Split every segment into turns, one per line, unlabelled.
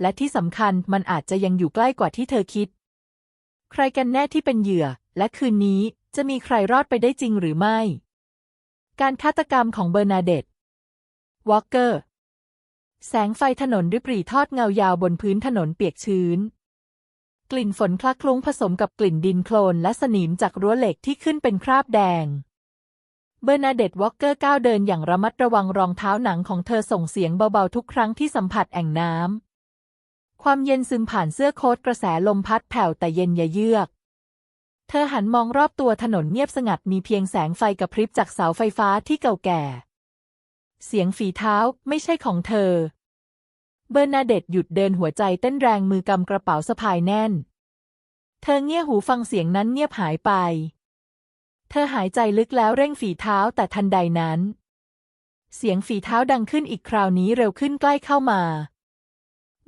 และที่สำคัญมันอาจจะยังอยู่ใกล้กว่าที่เธอคิด ใครกันแน่ที่เป็นเหยื่อ และคืนนี้จะมีใครรอดไปได้จริงหรือไม่ การฆาตกรรมของเบอร์นาเดตวอลเกอร์ แสงไฟถนนริบหรี่ทอดเงายาวบนพื้นถนนเปียกชื้น กลิ่นฝนคลักคลุ้งผสมกับกลิ่นดินโคลนและสนิมจากรั้วเหล็กที่ขึ้นเป็นคราบแดงเบอร์นาเดตวอลเกอร์ก้าวเดินอย่างระมัดระวังรองเท้าหนังของเธอส่งเสียงเบาๆทุกครั้งที่สัมผัสแอ่งน้ำ ความเย็นซึมผ่านเสื้อโค้ทกระแสลมพัดแผ่วแต่เย็นยะเยือก เธอหันมองรอบตัวถนนเงียบสงัดมีเพียงแสงไฟกระพริบจากเสาไฟฟ้าที่เก่าแก่ เสียงฝีเท้าไม่ใช่ของเธอ เบอร์นาเดตหยุดเดินหัวใจเต้นแรงมือกำกระเป๋าสะพายแน่น เธอเงี่ยหูฟังเสียงนั้นเงียบหายไป เธอหายใจลึกแล้วเร่งฝีเท้าแต่ทันใดนั้น เสียงฝีเท้าดังขึ้นอีกคราวนี้เร็วขึ้นใกล้เข้ามา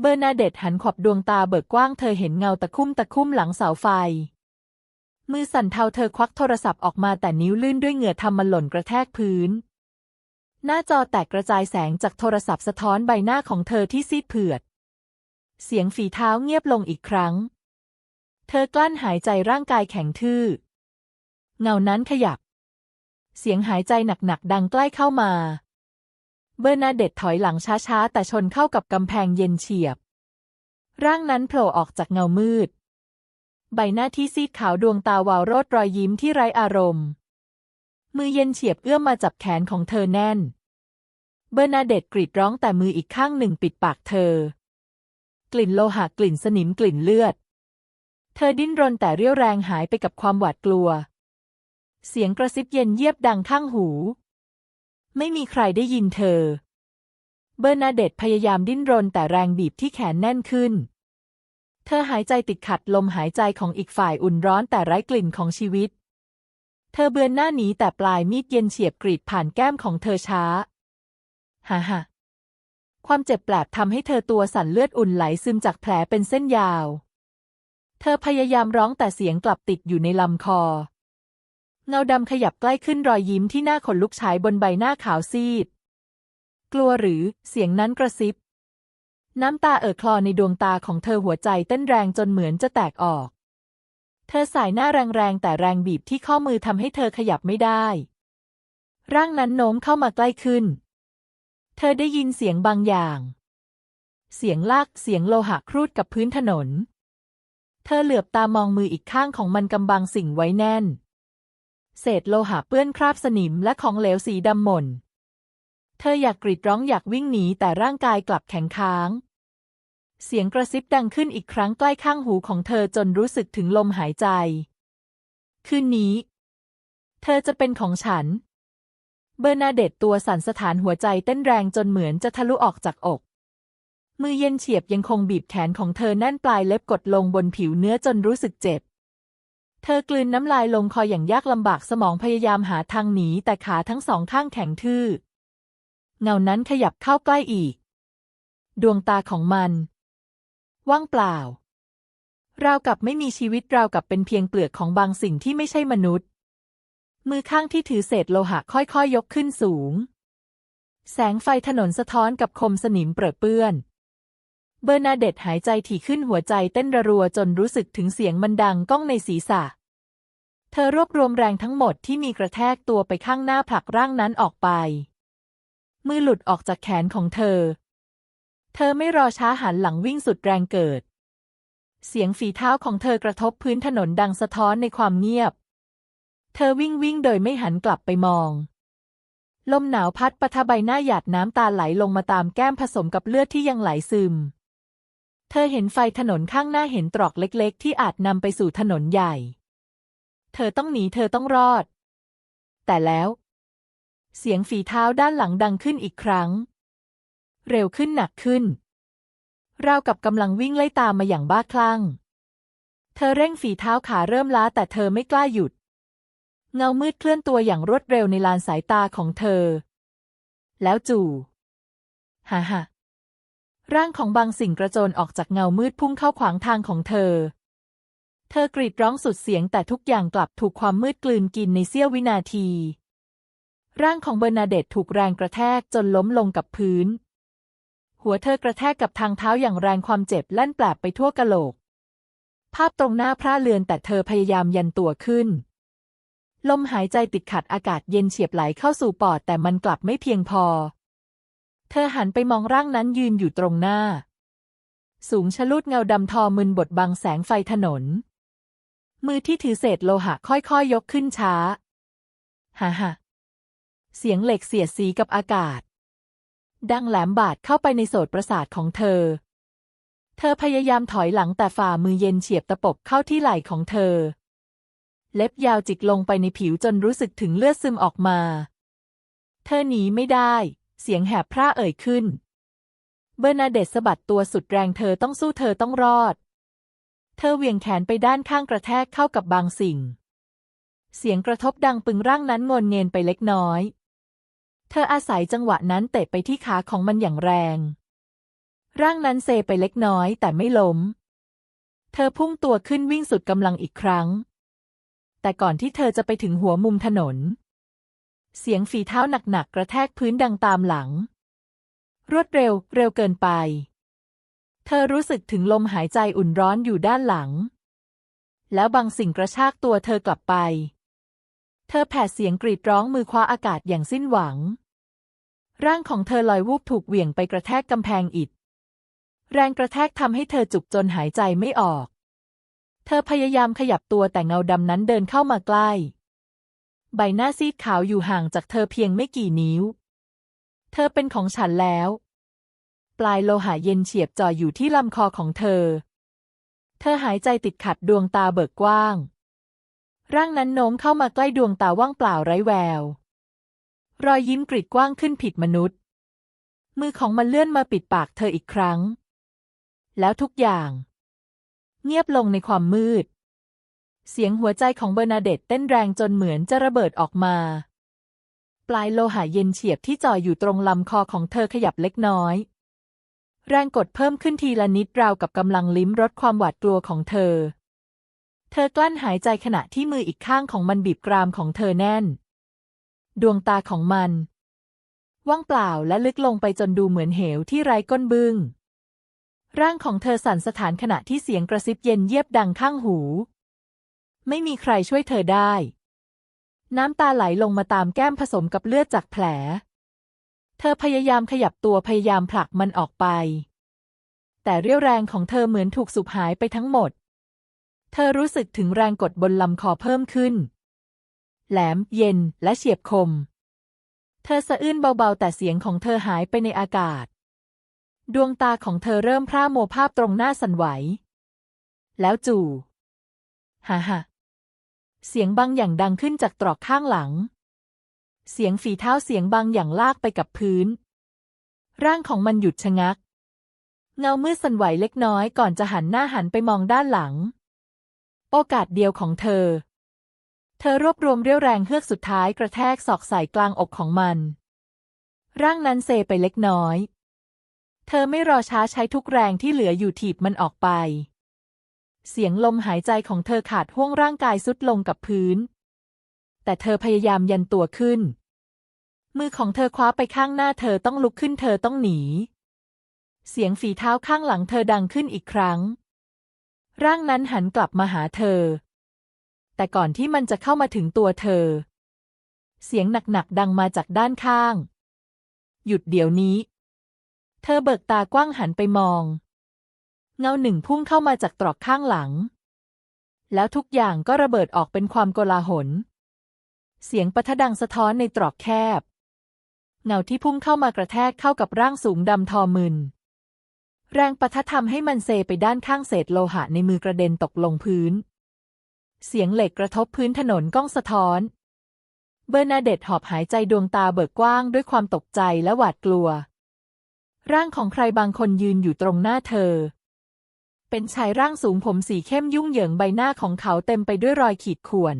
เบอร์นาเดตหันขอบดวงตาเบิกกว้างเธอเห็นเงาตะคุ่มตะคุ่มหลังเสาไฟ มือสั่นเทาเธอควักโทรศัพท์ออกมาแต่นิ้วลื่นด้วยเหงื่อทำมันหล่นกระแทกพื้น หน้าจอแตกกระจายแสงจากโทรศัพท์สะท้อนใบหน้าของเธอที่ซีดเผือด เสียงฝีเท้าเงียบลงอีกครั้ง เธอกลั้นหายใจร่างกายแข็งทื่อ เงานั้นขยับ เสียงหายใจหนักๆดังใกล้เข้ามา เบอร์นาเดตถอยหลังช้าๆ แต่ชนเข้ากับกำแพงเย็นเฉียบ ร่างนั้นโผล่ออกจากเงามืด ใบหน้าที่ซีดขาวดวงตาวาวโรดรอยยิ้มที่ไร้อารมณ์ มือเย็นเฉียบเอื้อมมาจับแขนของเธอแน่น เบอร์นาเดตกรีดร้องแต่มืออีกข้างหนึ่งปิดปากเธอ กลิ่นโลหะกลิ่นสนิมกลิ่นเลือด เธอดิ้นรนแต่เรี่ยวแรงหายไปกับความหวาดกลัว เสียงกระซิบเย็นเยียบดังข้างหู ไม่มีใครได้ยินเธอ เบอร์นาเดตพยายามดิ้นรนแต่แรงบีบที่แขนแน่นขึ้น เธอหายใจติดขัดลมหายใจของอีกฝ่ายอุ่นร้อนแต่ไร้กลิ่นของชีวิต เธอเบือนหน้าหนีแต่ปลายมีดเย็นเฉียบกรีดผ่านแก้มของเธอช้า ฮ่าฮ่าความเจ็บแปลบทำให้เธอตัวสั่นเลือดอุ่นไหลซึมจากแผลเป็นเส้นยาว เธอพยายามร้องแต่เสียงกลับติดอยู่ในลำคอ เงาดำขยับใกล้ขึ้นรอยยิ้มที่หน้าขนลุกฉายบนใบหน้าขาวซีด กลัวหรือเสียงนั้นกระซิบ น้ำตาเอ่อคลอในดวงตาของเธอหัวใจเต้นแรงจนเหมือนจะแตกออก เธอสายหน้าแรงๆแต่แรงบีบที่ข้อมือทำให้เธอขยับไม่ได้ ร่างนั้นโน้มเข้ามาใกล้ขึ้น เธอได้ยินเสียงบางอย่าง เสียงลากเสียงโลหะครูดกับพื้นถนน เธอเหลือบตามองมืออีกข้างของมันกำบังสิ่งไว้แน่น เศษโลหะเปื้อนคราบสนิมและของเหลวสีดำหม่น เธออยากกรีดร้องอยากวิ่งหนีแต่ร่างกายกลับแข็งค้าง เสียงกระซิบดังขึ้นอีกครั้งใกล้ข้างหูของเธอจนรู้สึกถึงลมหายใจ คืนนี้ เธอจะเป็นของฉัน เบอร์นาเดตตัวสั่นสถานหัวใจเต้นแรงจนเหมือนจะทะลุออกจากอก มือเย็นเฉียบยังคงบีบแขนของเธอแน่นปลายเล็บกดลงบนผิวเนื้อจนรู้สึกเจ็บ เธอกลืนน้ำลายลงคออย่างยากลำบากสมองพยายามหาทางหนีแต่ขาทั้งสองข้างแข็งทื่อ เงานั้นขยับเข้าใกล้อีก ดวงตาของมัน ว่างเปล่า ราวกับไม่มีชีวิตราวกับเป็นเพียงเปลือกของบางสิ่งที่ไม่ใช่มนุษย์ มือข้างที่ถือเศษโลหะค่อยๆยยกขึ้นสูง แสงไฟถนนสะท้อนกับคมสนิมเปรอะเปื้อน เบอร์นาเดตหายใจถี่ขึ้นหัวใจเต้นระรัวจนรู้สึกถึงเสียงมันดังก้องในศีรษะ เธอรวบรวมแรงทั้งหมดที่มีกระแทกตัวไปข้างหน้าผลักร่างนั้นออกไป มือหลุดออกจากแขนของเธอ เธอไม่รอช้าหันหลังวิ่งสุดแรงเกิด เสียงฝีเท้าของเธอกระทบพื้นถนนดังสะท้อนในความเงียบ เธอวิ่งวิ่งโดยไม่หันกลับไปมองลมหนาวพัดปะทะใบหน้าหยาดน้ำตาไหลลงมาตามแก้มผสมกับเลือดที่ยังไหลซึม เธอเห็นไฟถนนข้างหน้าเห็นตรอกเล็กๆ ที่อาจนำไปสู่ถนนใหญ่ เธอต้องหนีเธอต้องรอด แต่แล้ว เสียงฝีเท้าด้านหลังดังขึ้นอีกครั้ง เร็วขึ้นหนักขึ้น ราวกับกำลังวิ่งไล่ตามมาอย่างบ้าคลั่ง เธอเร่งฝีเท้าขาเริ่มล้าแต่เธอไม่กล้าหยุด เงามืดเคลื่อนตัวอย่างรวดเร็วในลานสายตาของเธอ แล้วจู่ ฮ่าฮ่า ร่างของบางสิ่งกระโจนออกจากเงามืดพุ่งเข้าขวางทางของเธอ เธอกรีดร้องสุดเสียงแต่ทุกอย่างกลับถูกความมืดกลืนกินในเสี้ยววินาที ร่างของเบอร์นาเดตถูกแรงกระแทกจนล้มลงกับพื้น หัวเธอกระแทกกับทางเท้าอย่างแรงความเจ็บแล่นแปลบไปทั่วกะโหลก ภาพตรงหน้าพร่าเลือนแต่เธอพยายามยันตัวขึ้น ลมหายใจติดขัดอากาศเย็นเฉียบไหลเข้าสู่ปอดแต่มันกลับไม่เพียงพอ เธอหันไปมองร่างนั้นยืนอยู่ตรงหน้า สูงชะลุดเงาดำทอมึนบดบังแสงไฟถนน มือที่ถือเศษโลหะค่อยๆยยกขึ้นช้าฮ่าฮ่าเสียงเหล็กเสียดสีกับอากาศ ดังแหลมบาดเข้าไปในโสตประสาทของเธอ เธอพยายามถอยหลังแต่ฝ่ามือเย็นเฉียบตะปบเข้าที่ไหล่ของเธอ เล็บยาวจิกลงไปในผิวจนรู้สึกถึงเลือดซึมออกมา เธอหนีไม่ได้ เสียงแหบพร่าเอ่ยขึ้น เบอร์นาเดตสะบัดตัวสุดแรงเธอต้องสู้เธอต้องรอด เธอเหวี่ยงแขนไปด้านข้างกระแทกเข้ากับบางสิ่ง เสียงกระทบดังปึงร่างนั้นงนเงนไปเล็กน้อย เธออาศัยจังหวะนั้นเตะไปที่ขาของมันอย่างแรง ร่างนั้นเซไปเล็กน้อยแต่ไม่ล้ม เธอพุ่งตัวขึ้นวิ่งสุดกำลังอีกครั้ง แต่ก่อนที่เธอจะไปถึงหัวมุมถนน เสียงฝีเท้าหนักๆกระแทกพื้นดังตามหลัง รวดเร็ว เร็วเกินไป เธอรู้สึกถึงลมหายใจอุ่นร้อนอยู่ด้านหลัง แล้วบางสิ่งกระชากตัวเธอกลับไป เธอแผดเสียงกรีดร้องมือคว้าอากาศอย่างสิ้นหวัง ร่างของเธอลอยวูบถูกเหวี่ยงไปกระแทกกำแพงอิฐ แรงกระแทกทำให้เธอจุกจนหายใจไม่ออก เธอพยายามขยับตัวแต่เงาดำนั้นเดินเข้ามาใกล้ ใบหน้าซีดขาวอยู่ห่างจากเธอเพียงไม่กี่นิ้ว เธอเป็นของฉันแล้ว ปลายโลหะเย็นเฉียบจ่ออยู่ที่ลำคอของเธอ เธอหายใจติดขัดดวงตาเบิกกว้าง ร่างนั้นโน้มเข้ามาใกล้ดวงตาว่างเปล่าไร้แวว รอยยิ้มกริดกว้างขึ้นผิดมนุษย์ มือของมันเลื่อนมาปิดปากเธออีกครั้ง แล้วทุกอย่าง เงียบลงในความมืด เสียงหัวใจของเบอร์นาเดตเต้นแรงจนเหมือนจะระเบิดออกมา ปลายโลหะเย็นเฉียบที่จ่ออยู่ตรงลำคอของเธอขยับเล็กน้อย แรงกดเพิ่มขึ้นทีละนิดราวกับกำลังลิ้มรสความหวาดกลัวของเธอ เธอกลั้นหายใจขณะที่มืออีกข้างของมันบีบกรามของเธอแน่น ดวงตาของมัน ว่างเปล่าและลึกลงไปจนดูเหมือนเหวที่ไร้ก้นบึง้งร่างของเธอสั่นสถานขณะที่เสียงกระซิบเย็นเยียบดังข้างหู ไม่มีใครช่วยเธอได้ น้ำตาไหลลงมาตามแก้มผสมกับเลือดจากแผล เธอพยายามขยับตัวพยายามผลักมันออกไป แต่เรี่ยวแรงของเธอเหมือนถูกสูบหายไปทั้งหมด เธอรู้สึกถึงแรงกดบนลำคอเพิ่มขึ้น แหลม เย็นและเฉียบคม เธอสะอื้นเบาๆ แต่เสียงของเธอหายไปในอากาศ ดวงตาของเธอเริ่มพร่าโมภาพตรงหน้าสั่นไหว แล้วจู่ฮ่าฮ่า เสียงบางอย่างดังขึ้นจากตรอกข้างหลัง เสียงฝีเท้าเสียงบางอย่างลากไปกับพื้น ร่างของมันหยุดชะงัก เงามืดสั่นไหวเล็กน้อยก่อนจะหันหน้าหันไปมองด้านหลัง โอกาสเดียวของเธอ เธอรวบรวมเรี่ยวแรงเฮือกสุดท้ายกระแทกศอกใส่กลางอกของมัน ร่างนั้นเซไปเล็กน้อย เธอไม่รอช้าใช้ทุกแรงที่เหลืออยู่ถีบมันออกไป เสียงลมหายใจของเธอขาดห่วงร่างกายสุดลงกับพื้น แต่เธอพยายามยันตัวขึ้น มือของเธอคว้าไปข้างหน้าเธอต้องลุกขึ้นเธอต้องหนี เสียงฝีเท้าข้างหลังเธอดังขึ้นอีกครั้ง ร่างนั้นหันกลับมาหาเธอ แต่ก่อนที่มันจะเข้ามาถึงตัวเธอ เสียงหนักๆดังมาจากด้านข้าง หยุดเดี๋ยวนี้ เธอเบิกตากว้างหันไปมอง เงาหนึ่งพุ่งเข้ามาจากตรอกข้างหลัง แล้วทุกอย่างก็ระเบิดออกเป็นความโกลาหล เสียงปะทะดังสะท้อนในตรอกแคบ เงาที่พุ่งเข้ามากระแทกเข้ากับร่างสูงดำทอมึน แรงปะทะทำให้มันเซไปด้านข้างเศษโลหะในมือกระเด็นตกลงพื้น เสียงเหล็กกระทบพื้นถนนก้องสะท้อน เบอร์นาเดตหอบหายใจดวงตาเบิกกว้างด้วยความตกใจและหวาดกลัว ร่างของใครบางคนยืนอยู่ตรงหน้าเธอ เป็นชายร่างสูงผมสีเข้มยุ่งเหยิงใบหน้าของเขาเต็มไปด้วยรอยขีดข่วน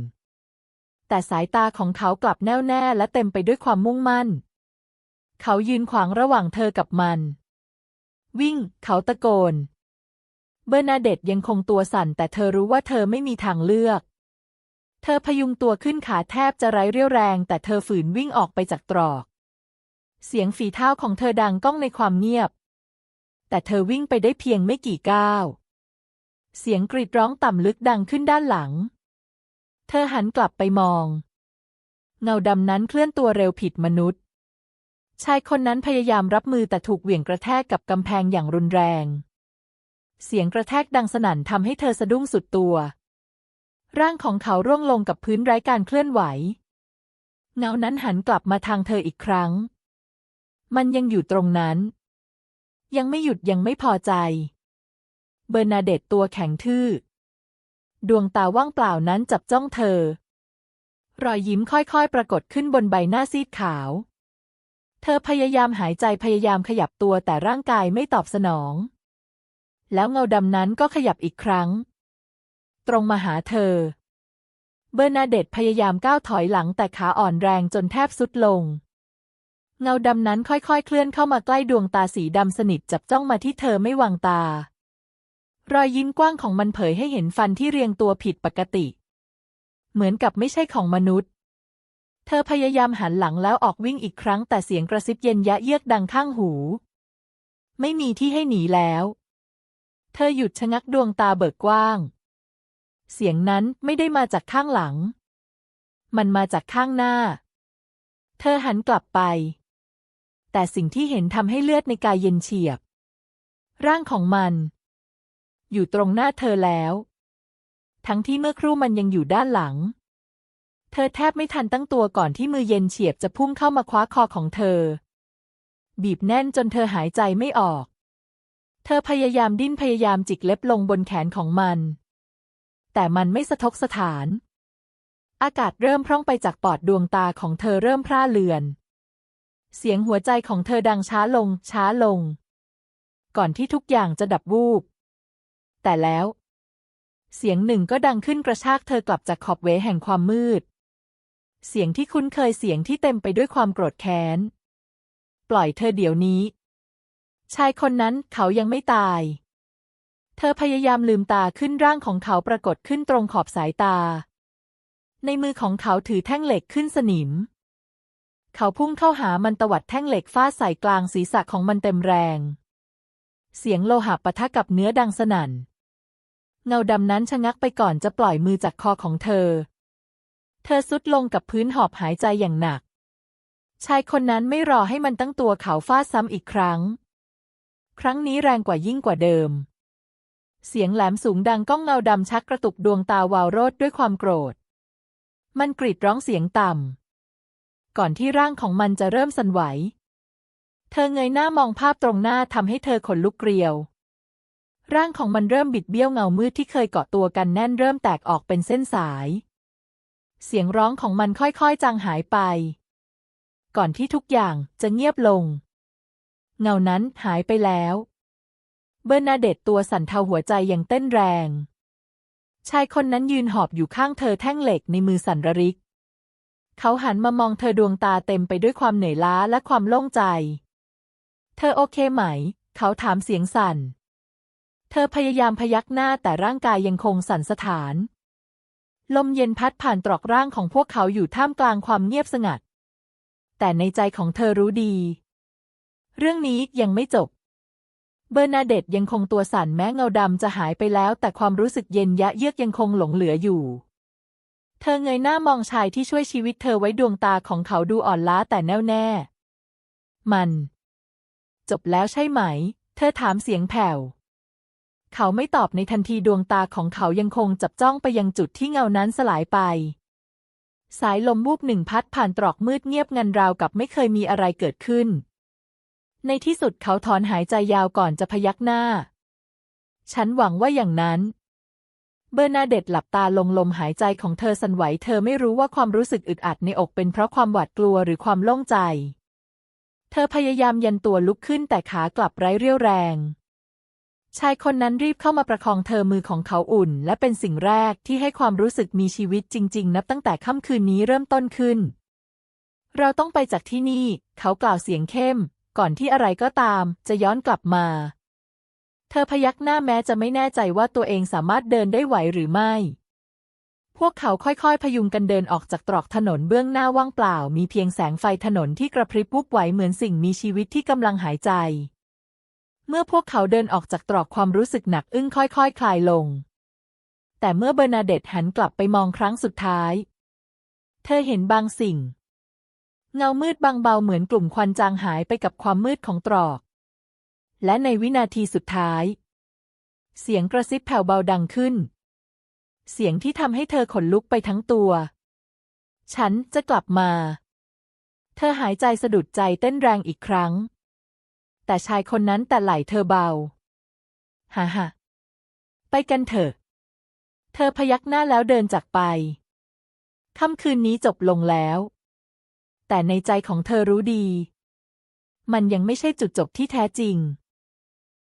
แต่สายตาของเขากลับแน่วแน่และเต็มไปด้วยความมุ่งมั่น เขายืนขวางระหว่างเธอกับมัน วิ่ง เขาตะโกน เบอร์นาเดตยังคงตัวสั่น แต่เธอรู้ว่าเธอไม่มีทางเลือก เธอพยุงตัวขึ้นขาแทบจะไร้เรี่ยวแรง แต่เธอฝืนวิ่งออกไปจากตรอก เสียงฝีเท้าของเธอดังก้องในความเงียบ แต่เธอวิ่งไปได้เพียงไม่กี่ก้าว เสียงกรีดร้องต่ำลึกดังขึ้นด้านหลัง เธอหันกลับไปมอง เงาดำนั้นเคลื่อนตัวเร็วผิดมนุษย์ ชายคนนั้นพยายามรับมือแต่ถูกเหวี่ยงกระแทกกับกำแพงอย่างรุนแรง เสียงกระแทกดังสนั่นทำให้เธอสะดุ้งสุดตัว ร่างของเขาร่วงลงกับพื้นไร้การเคลื่อนไหว เงานั้นหันกลับมาทางเธออีกครั้ง มันยังอยู่ตรงนั้น ยังไม่หยุดยังไม่พอใจ เบอร์นาเดตตัวแข็งทื่อ ดวงตาว่างเปล่านั้นจับจ้องเธอ รอยยิ้มค่อยๆ ปรากฏขึ้นบนใบหน้าซีดขาว เธอพยายามหายใจพยายามขยับตัวแต่ร่างกายไม่ตอบสนอง แล้วเงาดำนั้นก็ขยับอีกครั้ง ตรงมาหาเธอ เบอร์นาเดตพยายามก้าวถอยหลังแต่ขาอ่อนแรงจนแทบสุดลง เงาดำนั้นค่อยๆ เคลื่อนเข้ามาใกล้ดวงตาสีดำสนิทจับจ้องมาที่เธอไม่วางตา รอยยิ้มกว้างของมันเผยให้เห็นฟันที่เรียงตัวผิดปกติ เหมือนกับไม่ใช่ของมนุษย์ เธอพยายามหันหลังแล้วออกวิ่งอีกครั้งแต่เสียงกระซิบเย็นยะเยือกดังข้างหู ไม่มีที่ให้หนีแล้ว เธอหยุดชะงักดวงตาเบิกกว้าง เสียงนั้นไม่ได้มาจากข้างหลัง มันมาจากข้างหน้า เธอหันกลับไป แต่สิ่งที่เห็นทำให้เลือดในกายเย็นเฉียบ ร่างของมัน อยู่ตรงหน้าเธอแล้ว ทั้งที่เมื่อครู่มันยังอยู่ด้านหลัง เธอแทบไม่ทันตั้งตัวก่อนที่มือเย็นเฉียบจะพุ่งเข้ามาคว้าคอของเธอ บีบแน่นจนเธอหายใจไม่ออก เธอพยายามดิ้นพยายามจิกเล็บลงบนแขนของมัน แต่มันไม่สะทกสถาน อากาศเริ่มพร่องไปจากปอดดวงตาของเธอเริ่มพร่าเลือน เสียงหัวใจของเธอดังช้าลง ช้าลง ก่อนที่ทุกอย่างจะดับวูบ แต่แล้ว เสียงหนึ่งก็ดังขึ้นกระชากเธอกลับจากขอบเวแห่งความมืด เสียงที่คุ้นเคยเสียงที่เต็มไปด้วยความโกรธแค้น ปล่อยเธอเดี๋ยวนี้ ชายคนนั้นเขายังไม่ตาย เธอพยายามลืมตาขึ้นร่างของเขาปรากฏขึ้นตรงขอบสายตา ในมือของเขาถือแท่งเหล็กขึ้นสนิม เขาพุ่งเข้าหามันตวัดแท่งเหล็กฟาดใส่กลางศีรษะของมันเต็มแรง เสียงโลหะปะทะกับเนื้อดังสนั่น เงาดำนั้นชะงักไปก่อนจะปล่อยมือจากคอของเธอ เธอสุดลงกับพื้นหอบหายใจอย่างหนัก ชายคนนั้นไม่รอให้มันตั้งตัวเขาฟาดซ้ำอีกครั้ง ครั้งนี้แรงกว่ายิ่งกว่าเดิม เสียงแหลมสูงดังก้องเงาดำชักกระตุกดวงตาวาวโรดด้วยความโกรธ มันกรีดร้องเสียงต่ำ ก่อนที่ร่างของมันจะเริ่มสั่นไหว เธอเงยหน้ามองภาพตรงหน้าทำให้เธอขนลุกเกลียว ร่างของมันเริ่มบิดเบี้ยวเงามืดที่เคยเกาะตัวกันแน่นเริ่มแตกออกเป็นเส้นสาย เสียงร้องของมันค่อยๆจางหายไป ก่อนที่ทุกอย่างจะเงียบลง เงานั้นหายไปแล้ว เบอร์นาเดตตัวสั่นเทาหัวใจยังเต้นแรงชายคนนั้นยืนหอบอยู่ข้างเธอแท่งเหล็กในมือสั่นระริก เขาหันมามองเธอดวงตาเต็มไปด้วยความเหนื่อยล้าและความโล่งใจ เธอโอเคไหม เขาถามเสียงสั่น เธอพยายามพยักหน้าแต่ร่างกายยังคงสั่นสถาน ลมเย็นพัดผ่านตรอกร่างของพวกเขาอยู่ท่ามกลางความเงียบสงัด แต่ในใจของเธอรู้ดี เรื่องนี้ยังไม่จบ เบอร์นาเดตยังคงตัวสั่นแม้เงาดำจะหายไปแล้ว แต่ความรู้สึกเย็นยะเยือกยังคงหลงเหลืออยู่ เธอเงยหน้ามองชายที่ช่วยชีวิตเธอไว้ดวงตาของเขาดูอ่อนล้าแต่แน่วแน่ มัน จบแล้วใช่ไหม เธอถามเสียงแผ่ว เขาไม่ตอบในทันทีดวงตาของเขายังคงจับจ้องไปยังจุดที่เงานั้นสลายไป สายลมวูบหนึ่งพัดผ่านตรอกมืดเงียบงันราวกับไม่เคยมีอะไรเกิดขึ้น ในที่สุดเขาถอนหายใจยาวก่อนจะพยักหน้า ฉันหวังว่าอย่างนั้น เบอร์นาเดตหลับตาลงลมหายใจของเธอสั่นไหวเธอไม่รู้ว่าความรู้สึกอึดอัดในอกเป็นเพราะความหวาดกลัวหรือความโล่งใจ เธอพยายามยันตัวลุกขึ้นแต่ขากลับไร้เรี่ยวแรง ชายคนนั้นรีบเข้ามาประคองเธอมือของเขาอุ่น และเป็นสิ่งแรกที่ให้ความรู้สึกมีชีวิตจริง ๆ นับตั้งแต่ค่ำคืนนี้เริ่มต้นขึ้น เราต้องไปจากที่นี่ เขากล่าวเสียงเข้ม ก่อนที่อะไรก็ตาม จะย้อนกลับมา ธอพยักหน้าแม้จะไม่แน่ใจว่าตัวเองสามารถเดินได้ไหวหรือไม่ พวกเขาค่อยๆ พยุงกันเดินออกจากตรอกถนนเบื้องหน้าว่างเปล่า มีเพียงแสงไฟถนนที่กระพริบวุบไหวเหมือนสิ่งมีชีวิตที่กำลังหายใจ เมื่อพวกเขาเดินออกจากตรอกความรู้สึกหนักอึ้งค่อยๆคคลายลง แต่เมื่อเบอร์นาเดตหันกลับไปมองครั้งสุดท้าย เธอเห็นบางสิ่ง เงามืดบางเบาเหมือนกลุ่มควันจางหายไปกับความมืดของตรอก และในวินาทีสุดท้าย เสียงกระซิบแผ่วเบาดังขึ้น เสียงที่ทำให้เธอขนลุกไปทั้งตัว ฉันจะกลับมา เธอหายใจสะดุดใจเต้นแรงอีกครั้ง แต่ชายคนนั้นแต่ไหลเธอเบาฮ่าฮ่าไปกันเถอะ เธอพยักหน้าแล้วเดินจากไป ค่ำคืนนี้จบลงแล้ว แต่ในใจของเธอรู้ดี มันยังไม่ใช่จุดจบที่แท้จริง